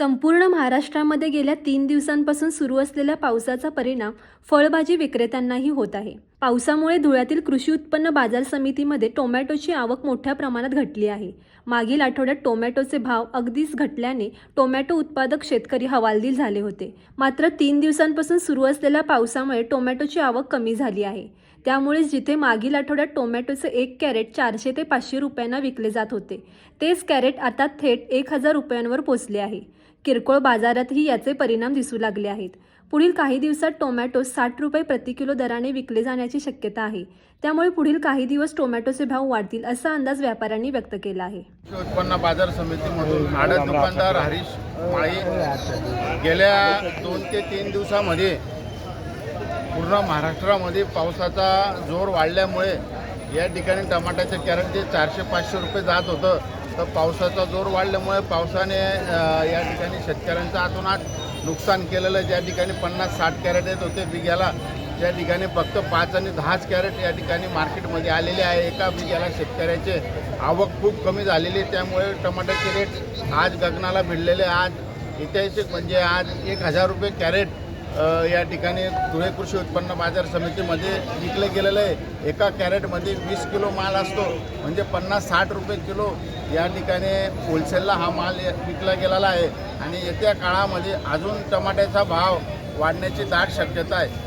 संपूर्ण महाराष्ट्रामध्ये गेल्या तीन दिवसांपासून सुरू असलेल्या पावसाचा परिणाम फळभाजी विक्रेत्यांनाही होत आहे. पावसामुळे धुळ्यातील कृषी उत्पन्न बाजार समितीमध्ये टोमॅटोची आवक मोठ्या प्रमाणात घटली आहे. मागील आठवड्यात टोमॅटोचे भाव अगदीच घटल्याने टोमॅटो उत्पादक शेतकरी हवालदिल झाले होते. मात्र तीन दिवसांपासून सुरू असलेल्या पावसामुळे टोमॅटोची आवक कमी झाली आहे. त्यामुळेच जिथे मागील आठवड्यात टोमॅटोचे एक कॅरेट चारशे ते पाचशे रुपयांना विकले जात होते तेच कॅरेट आता थेट एक हजार रुपयांवर पोचले आहे. किरकोळ बाजारातही याचे परिणाम दिसू लागले आहेत. पुढील काही दिवसात टोमॅटो साठ रुपये प्रति किलो दराने विकले जाण्याची शक्यता आहे. त्यामुळे पुढील काही दिवस टोमॅटोचे भाव वाढतील असा अंदाज व्यापाऱ्यांनी व्यक्त केला आहे. उत्पन्न बाजार समितीमधून आडत दुकानदार हरीश माळी गेल्या दोन ते तीन दिवसामध्ये पूर्ण महाराष्ट्रामध्ये पावसाचा जोर वाढल्यामुळे या ठिकाणी टमाट्याचे कॅरेट जे चारशे पाचशे रुपये जात होतं. तर पावसाचा जोर वाढल्यामुळे पावसाने या ठिकाणी शेतकऱ्यांचं आत नुकसान केलेलं ज्या ठिकाणी पन्नास साठ कॅरेट येत होते बिघ्याला त्या ठिकाणी फक्त पाच आणि दहाच कॅरेट या ठिकाणी मार्केटमध्ये आलेले आहे एका बिघ्याला शेतकऱ्याचे आवक खूप कमी झालेली आहे. त्यामुळे टमाट्याचे रेट आज गगनाला भिडलेले आज ऐतिहासिक म्हणजे आज एक हजार रुपये कॅरेट या ठिकाणी धुळे कृषी उत्पन्न बाजार समितीमध्ये विकलं गेलेलं आहे. एका कॅरेटमध्ये वीस किलो माल असतो म्हणजे पन्नास साठ रुपये किलो या ठिकाणी होलसेलला हा माल विकला गेलेला आहे. आणि येत्या काळामध्ये अजून टमाट्याचा भाव वाढण्याची दाट शक्यता आहे.